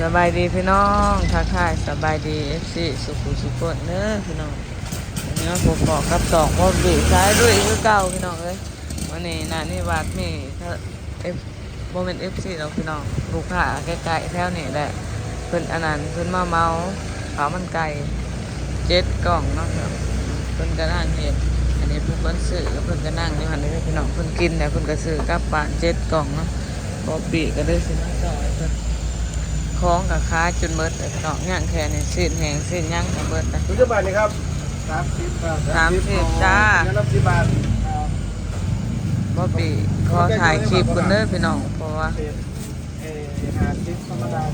สบายดีพี่น้องทักทายสบายดีเอฟซีสุขุสุขคนเน้อพี่น้องวันนี้ผมบอกับสองบอบีสายด้วยคือเก่าพี่น้องเอ้ยวันนี้นานี่วาดมีถ้าเอฟโมเมนต์เอฟซีเราพี่น้องลูกค้าใกล้ๆแถวนี้แหละเพิ่นอันนั้นเพิ่นมาเมาขาวมันไก่เจ็ดกล่องเนาะพี่น้องเพิ่นก็นั่งเห็นอันนี้เพิ่นเพิ่นซื้อเพิ่นก็นั่งอยู่หันนี้พี่น้องเพิ่นกินแต่เพิ่นก็ซื้อกลับบ้านเจ็ดกล่องเนาะบอบีก็เลยสิมาต่อยเพิ่น คล้องกับค้าจนเบิดเลยพี่น้องย่างแค่นี้สิ้นแหงสิ้นย่างกับเบิดนะคุณจะบาทนี่ครับสามสิบครับสามสิบจ้า เงินรับสิบบาทครับบ่ปีขอถ่ายคลิปกันเด้อพี่น้องเพราะว่าเป็นเอ่อหาสิบธรรมดา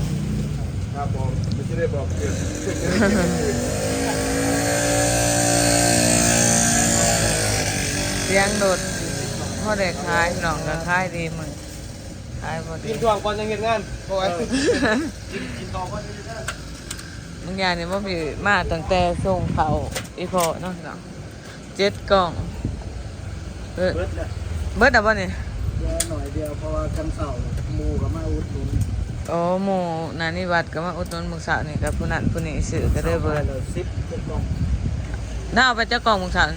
ครับผมไม่ใช่ได้บอกเกินเสียงโดดพ่อเด็กขายพี่น้องก็ขายดีมึง ขายบ่ดีกินทวงก่อนยังเห็นงานโอ้ยกินกินต่อก่อนยังเห็นงานบางอย่างนี่บ่มีมาตั้งแต่ส่งเขาอีพอเนาะพี่น้องเจ็ดกล่องเออเบิดเลยเบิดอะบ่นี่เดี๋ยวหน่อยเดียวเพราะว่ากันเสาร์หมูกับมาอุดหนุนโอ้หมู่นานี่วัดก็มาอุดหนุนมื้อเช้านี่กับผู้นั้นผู้นี้ซื้อก็ได้เบิดเลยสิบเจ็ดกล่องน่าเอาไปจักกล่องมื้อเช้ากัน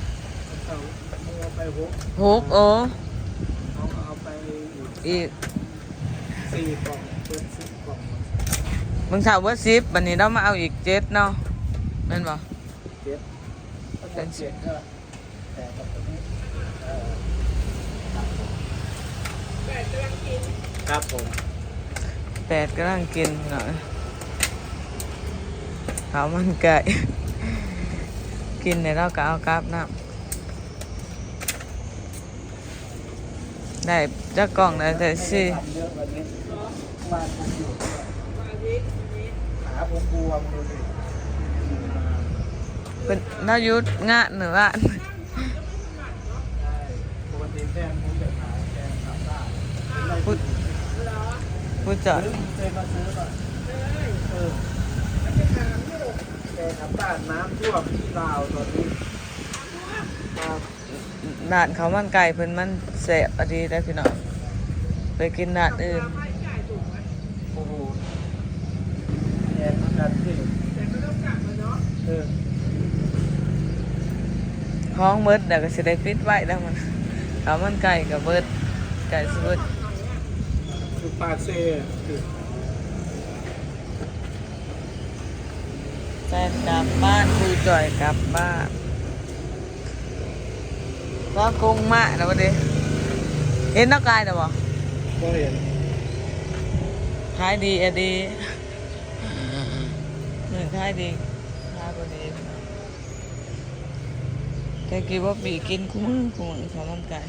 เสาร์หมูเอาไปหกหกโอ้เอาเอาไปอีกอีก สี่กล่องเปิดสิบกล่องมึงถามว่าซิปวันนี้เรามาเอาอีกเจ็ดเนาะแม่นบ่เจ็ดเป็นเจ็ดก็แต่กับตัวนี้เอ่อครับผมแปดกำลังกินหน่อยข้าวมันไก่ กินในเราก็เอากราบน้ำ ได้จักกล่องได้แต่สิทำเยอะวันนี้วาดมันอยู่ขาผมบวมดูสิเป็นนายุทธงะหรือว่าปกติแฟนผมจะขายแฟนสามบาทพูดพูดจอดเคยมาซื้อป่ะเออแฟนสามบาทน้ำท่วมที่ลาวตอนนี้ครับ ด่านเขาวมันไก่เพิ่นมันแสบอะดีได้อพี่น้องไปกินด่านอื่นโอ้โหแอนมันดันขึ้นเออห้องเบิดเดี๋ยวก็สิได้ปิดไว้แล้วมันข้าวมันไก่กับเบิดไก่สิเบิดคือปากเซ่คือแฟนกลับบ้านคุยจ่อยกลับบ้าน ว่ากงมะนะวันนี้เห็นนักกายนะบ่ก็เห็นขายดีอะดีเหมือนขายดีขายพอดีแค่กินว่าปีกินคุ้มอคุ้มอข้าวมันไก่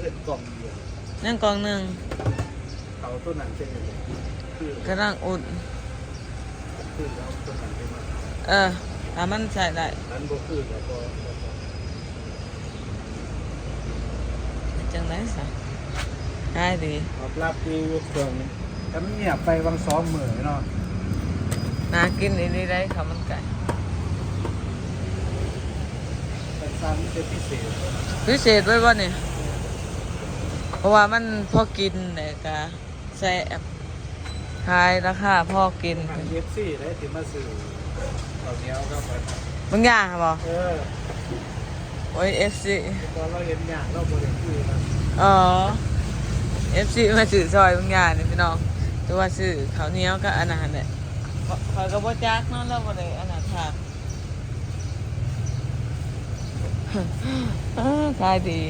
เล่นกล่องเดียวนั่งกองหนึ่งเขาต้นหนังเช่นไรคือกำลังอุ่นคือเราต้นหนังเป็นมา เออถ้ามันใส่ได้นั้นบ่คือแล้วก็จังไรสะขายดีตอบรับดีอยู่เครื่องกันเงียบไปวังซ้อมเหมือเนาะน่ากินอีนี่ได้ข้าวมันไก่แต่ซ้ำเป็นพิเศษพิเศษไว้บ่เนี่ยเพราะว่ามันพอกินเนี่ยกะแซ่บขายราคาพอกิน ทางเอฟซีได้ถึงมาสื่อ เอาเนี้ยก็ไปมึงย่างค่ะบ่เออโอ้ยเอฟซีตอนเราเห็นอย่างเราบริคือมันอ๋อเอฟซีมาซื้อซอยมึงย่างนี่พี่น้องแตัวาซื้อข้าวเหนียวก็อันนั้นแหละคอยก็บ่จักเนาะแล้วบ่ได้อันนั้นค่ะเออขายดี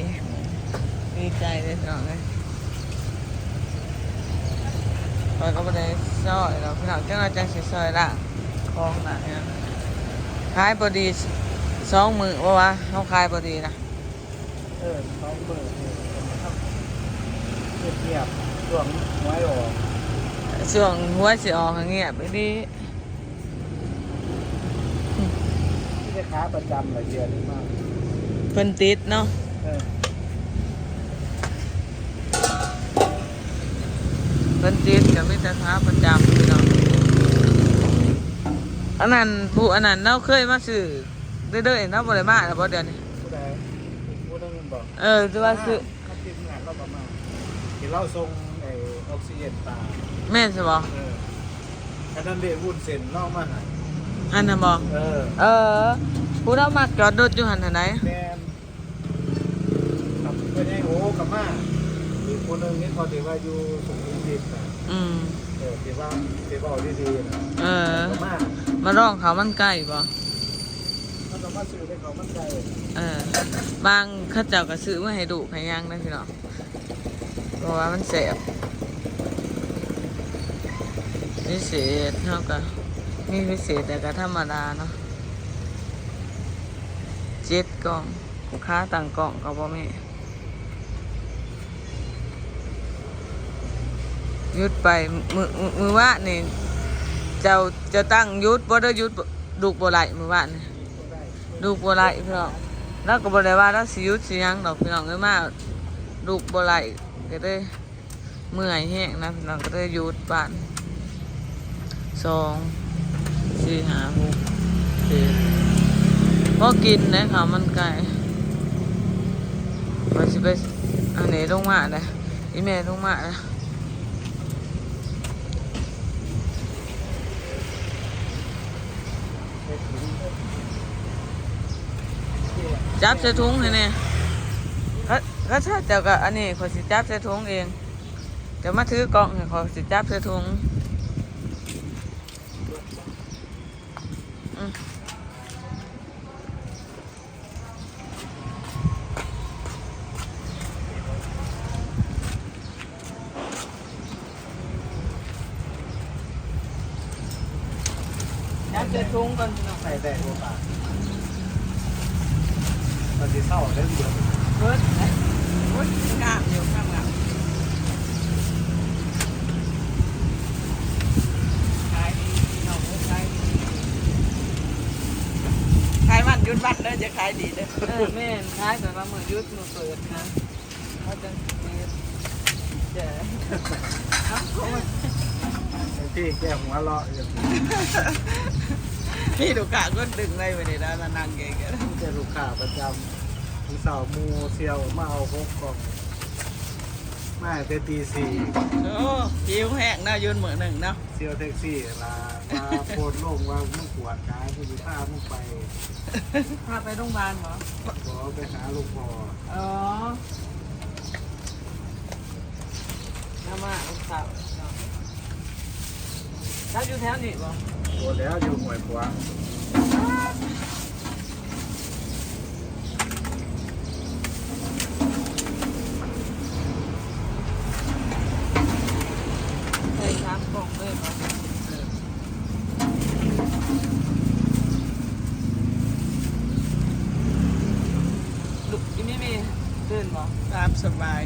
ดีใจเลยพี่น้องเลยคอยก็บ่ได้ซอยเราพี่น้องจังเราจังสิซอยละของน่ะเนี่ย ขายบ่ดีสองมือว่าวะเฮาขายบ่ดีนะเออซ้อมเหมือเนี่ยครับเงียบๆช่วงหวยออกช่วงหัวสิออกเงียบไปดีที่จะค้าประจำเลยเดือนนี้มากเพิ่นติดเนาะเออเพิ่นติดก็มีแต่ค้าประจำพี่น้อง อันนั้นผู้อันนั้นเราเคยมาซื้อเรื่อยๆเนาะบ่ได้มาแล้วบ่เดี๋ยวนี้ผู้ใดผู้ต้องบอกเออจะว่าซื้อเขาติดงานเราประมาณเห็นเราทรงไอ้ออกซิเจนตาแม่นสิบ่เอออันนั้นเดวุ้นเส้นเล่ามาใหายอันน่ะบ่เออเออ ผู้เรามักจอดรถอยู่หั่นหั่นไหนแมนกับเพื่อนไอ้โอ้กับมาอีกคนหนึงนี่พอถือว่าอยู่สุขุมวิทนะอืม เออถือว่าถือว่าเอาดีๆนะเออกับมามาร้องเขาวมันไก่บ่ถ้าต้องมาซื้อให้เขามั่นใจเออ บางเข้าเจ้าก็ซื้อมาให้ดูให้ยังนะพี่น้องเพราะว่ามันแสบพิเศษเท่ากับมีพิเศษแต่ก็ธรรมดาเนาะเจ็ดกล่องลูกค้าต่างกล่องก็บ่มีห ยุดไปมือมือว่านี่เจ้าจะตั้งยุดบ่ได้ยุดดูกบ่ไหลมือว่านี่ได้ดูกบ่ไหลพี่น้องแล้วก็บ่ได้ว่าเราสิยุดสิยังดอกพี่น้องเอ้ยมาดูกบ่ไหลก็ได้เมื่อยแห้งนะพี่น้องก็ได้ยุดบ้านสองสี่ห้าหกเจ็ดพอกินนะข้าวมันไก่ว่าสิไปอันนี้ลงมาเลยอีแม่ลงมาเลย เฮ็ดถึง จับใส่ถุงให้แน่ก็ก็ถ้าเจ้าก็อันนี้ขอสิจับใส่ถุงเองเดี๋ยวมาถือกล่องขอสิจับใส่ถุงจับใส่ถุงก่อนใส่แต่หัวปาก มันจะเศร้าได้เบื่อเบิดนะโอ๊ยงามอยู่งามงามขายดีหน้องเอ้ยขายดีขายวันหยุดวันเด้อจะขายดีเด้อเออแม่นขายแบบว่ามือหยุดมือเปิดนะเขาจะมีเจ้าเอ้าโอ้ยที่แกหัวเราะอยู่พี่ดูกะก็ดึงเลยไปเลยนะมางเก่งกันเจอลูกค้าประจำ มีสาวมูเซียวมาเอาหกกล่องมาเตตีสี่โอ้หิวแห้งนะยืนมือหนึ่งเนาะเซียวแท็กซี่ลามาโพดลงว่ามึงปวดขามึงอยู่ท่ามึงไปพาไปโรงพยาบาลเหรอขอไปหาหลวงพ่ออ๋อน้ามาอุตส่าห์ถ้าอยู่แถวนี้บ่โดนแล้วอยู่หวยขวาง ใส่สามกล่องเลยบ่ลูกอีไม่มี ตามสบาย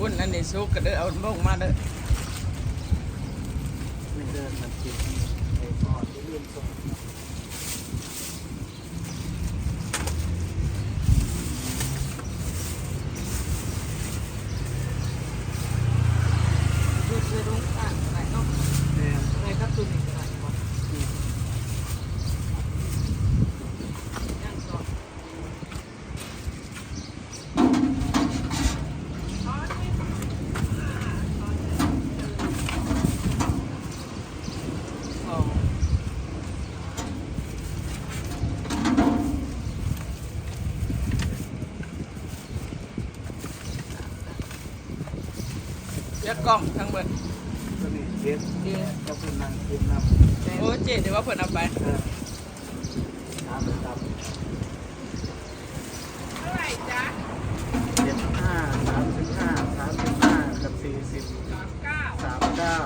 อุ่นอันนี้สุกก็เด้อเอาลงมาเด้อเดินมากินไอ้ทอดที่เลื่อนส่ง ดูซื้อลงอ่างไหนเนาะ เนี่ย ไหนครับตุนอีกไหนบ่ย่างสองสอง เรีย กกล้องทั้งเบิดก็นี่เจ็ดเดี๋ยวก็เป็นนางกินน้ำโอ้เจ๊เดี๋ยวว่าเพิ่นเอาไปเออน้ำประจ เท่าไหร่จ๊ะำเจ็ดห้าสามสิบห้าสามสิบห้ากับสี่สิบ สามเก้า สามเก้า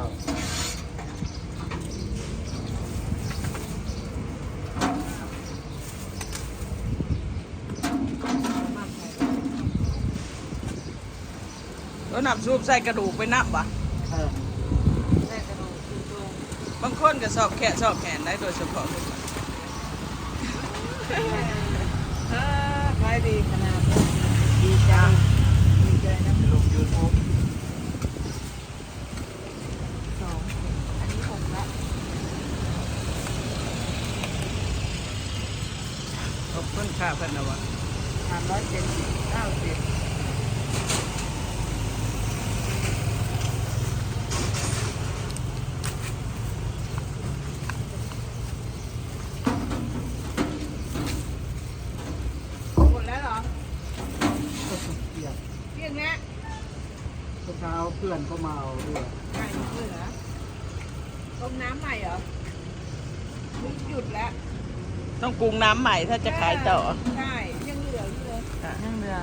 แล้วนับซูปใส่กระดูกไปนับวะเออใส่กระดูกบางคนก็สอบแขนสอบแขนได้โดยเฉพาะลูกเออขายดีขนาดนี้ดีจังดีใจนะลงยูทูบสองอันนี้หกละขอบคุณค่ะเพื่อนนะวะสามร้อยเจ็ดสิบเก้าสิบ มื่อเช้าเพื่อนก็มาเอาด้วย ไก่ด้วยเหรอต้มน้ำใหม่เหรอมุกหยุดแล้ว ต้อง ปรุงน้ำใหม่ถ้าจะขายต่อ ใช่ยังเหลืออยู่เลยยังเหลือ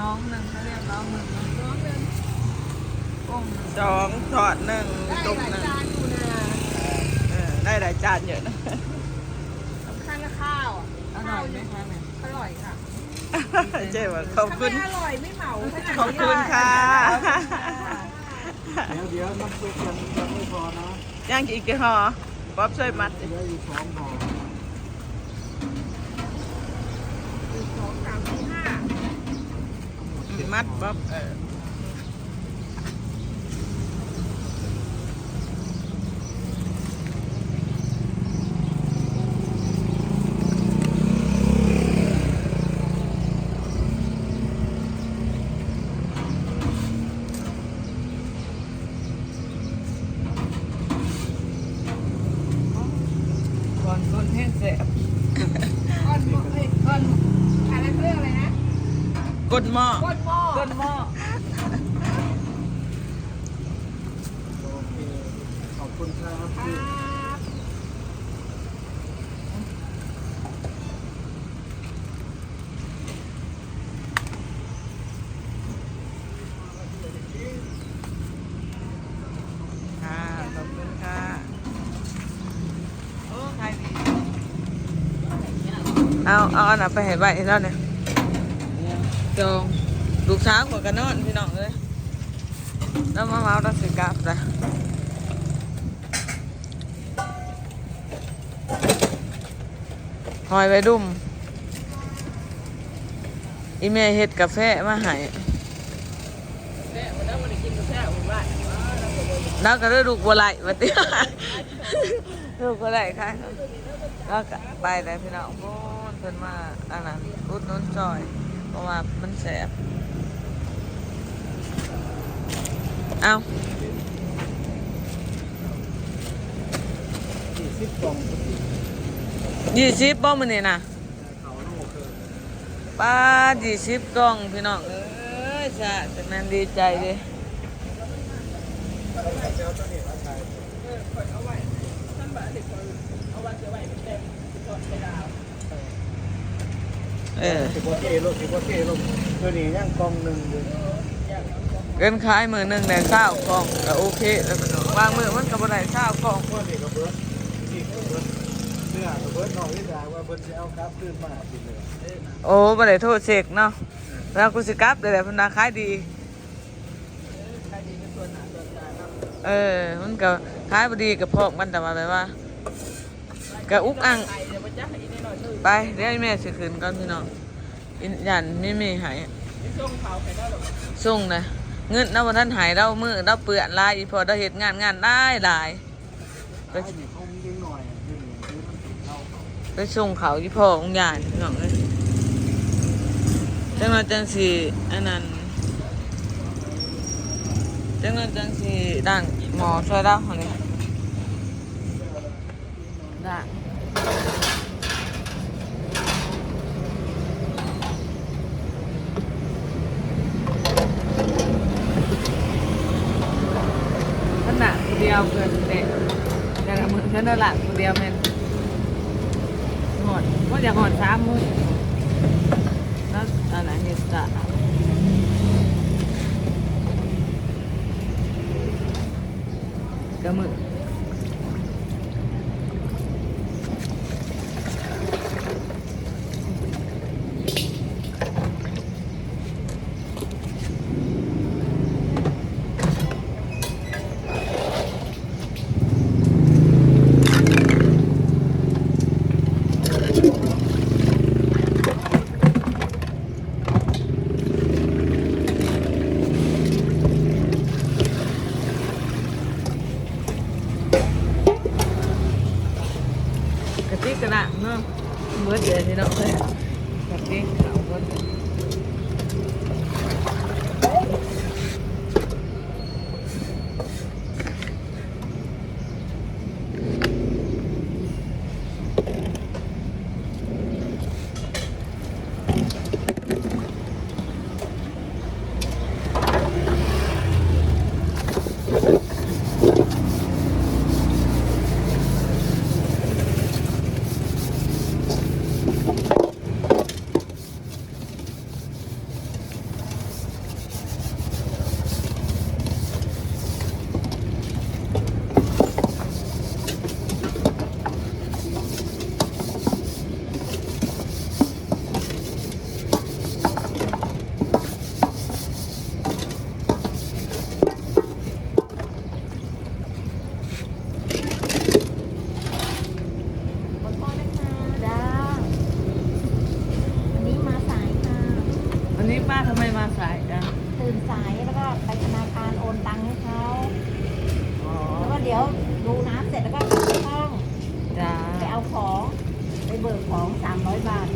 น้องหนึ่งเขาเรียกน้องหนึ่งน้องเดินกุ้งสองทอดหนึ่งได้ต้มหลายหนึ่งจานอยู่นะเออได้หลายจานเยอะนะ สำคัญละข้าวอะอร่อยไหมคะแม่อร่อยค่ะเจ๊ว่าขอบถ้าคุไม่ณอร่อยไม่เหมาขนาดนี้ขอบคุณค่ะ เดี๋ยวเดี๋ยวน้ำซุปยังยังไม่พอนะย่างอีกกี่ห่อป๊อบช่วยมัดเหลืออยู่สองห่อ สองสามสี่ห้า มัดป๊อบเออก่อนก้นแห้งแสบ ก้อนหม้อเอ้ยก้อนอะไรเขาเรียกอะไรนะ ก้นหม้อ ก้อนหม้อ ก้นหม้อ โอเคขอบ คุณครับครัที่บค่ะขอบคุณค่ะโอ้ใครดีเอาเอาอันนั้นไปให้ใบแล้วเนี่ยจองลูกสาวของกันนอนพี่น้องเลยแล้วมาเมาตัสิกลับเล หอยไปดุ่มอีเมเฮ็ดกาแฟมาให้แล้วก็ได้ลูกบัวไหลมาเตี้ยลูกบัวไหลค่ะแล้วก็ไปเลยพี่น้องพูนเพิ่นมาอันนั้นอุดนุนซอย เพราะว่ามันแสบเอาสี่สิบกล่อง ยี่สิบป้อมันนี่นะป้ายี่สิบกล่องพี่น้องเอ้ยจ้าแต่แม่นดีใจเดิเจ้าตัวนี้มาใช้เออสิบโอเคลูกสิบโอเคลูกตัวนี้ย่างกล่องหนึ่งอยู่เกินขายมือหนึ่งได้เก้าวกล่องก็โอเคแล้วพี่น้องบางมือมันก็บ่ได้เก้าวกล่องตัวนี้ก็เบิร์ดนี่ก็เบิร์ด เนื้อก็เบิร์ดนอกที่ได้ว่าเบิร์ดจะเอากลับขึ้นมาสิเลยโอ้บ่ได้โทษเสกเนาะแล้วกูสิกลับได้แหละพนว่าขายดี เออ มันก็ขายบดีกับพอกมันแต่ว่าแบบว่าก็อุกอังไปเดี๋ยวแม่สิขึ้นก่อนพี่น้องอินยันไม่มีหายส่งนะเงินเราบ่ทันหายเรามือเราเปื้อนลายพอเราเฮ็ดงานงานได้หลายไป ไปส่งเขาอีพ่อของยายพี่น้องเอ้ยจังนั้นจังสิอันนั้นจังนั้นจังสิด่างหมอช่วยเราหั่นนี่ด่างขนาดเดียวเกินเด็กแต่ละมือฉันละคนเดียวแม่น หอดว่าอยากหอดสามมือแล้วอันไหนเห็ดจะกระมือากระติกกระดาษ นี้ป้าทำไมมาสายจังตื่นสายแล้วก็ไปธนาคารโอนตังค์ให้เขาแล้วก็เดี๋ยวดูน้ำเสร็จแล้วก็ไปห้องจ้าไปเอาของ ไปเบิกของสามร้อยบาท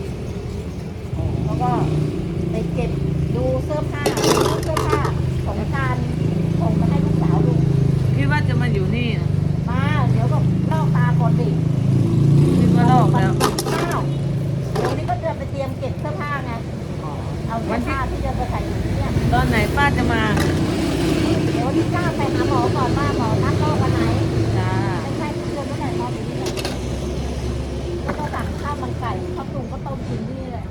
แล้วก็ไปเก็บดูเสื้อผ้าดูเสื้อผ้าของกานส่งมาให้ลูกสาวดูคิดว่าจะมาอยู่นี่นะมาเดี๋ยวก็ลอกตาก่อนดิคิดว่าลอกแล้ว เอาเสื้อผ้าที่จะไปใส่อยู่เนี่ยตอนไหนป้าจะมาเดี๋ยววันที่เก้าไปหาหมอก่อนว่าหมอนัดรอบวันไหนจ้าไม่ใช่ที่เดือนเมื่อไหร่นอนอยู่นี่แหละก็ต้องสั่งข้าวมันไก่ข้าวตุงก็ต้มกินที่นี่แหละ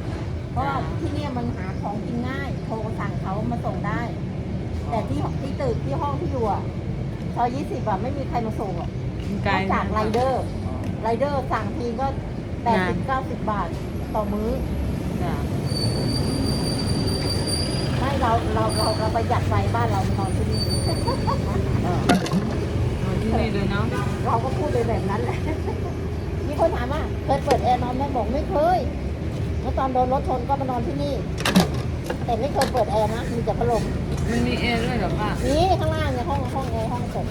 เพราะที่เนี่ยมันหาของกินง่าย โทรสั่งเขามาส่งได้ แต่ที่ที่ตึกที่ห้องที่อยู่อะซอยยี่สิบอะไม่มีใครมาส่งอะนอกจากไรเดอร์ไรเดอร์สั่งทีก็แปดสิบเก้าสิบบาทต่อมื้อจ้าไม่ เราเราเราเราประหยัดไฟบ้านเรานอนที่นี่เออมาที่นี่เลยเนาะเราก็พูดไปแบบนั้นแหละมีคนถามว่าเคยเปิดแอร์นอนไหมบอกไม่เคยเมื่อตอนโดนรถชนก็มานอนที่นี่ แต่ไม่เคยเปิดแอร์นะมีแต่พัดลมมันมีแอร์ด้วยเหรอป้านี่ข้างล่างเนี่ยห้องห้องแอร์ห้องตก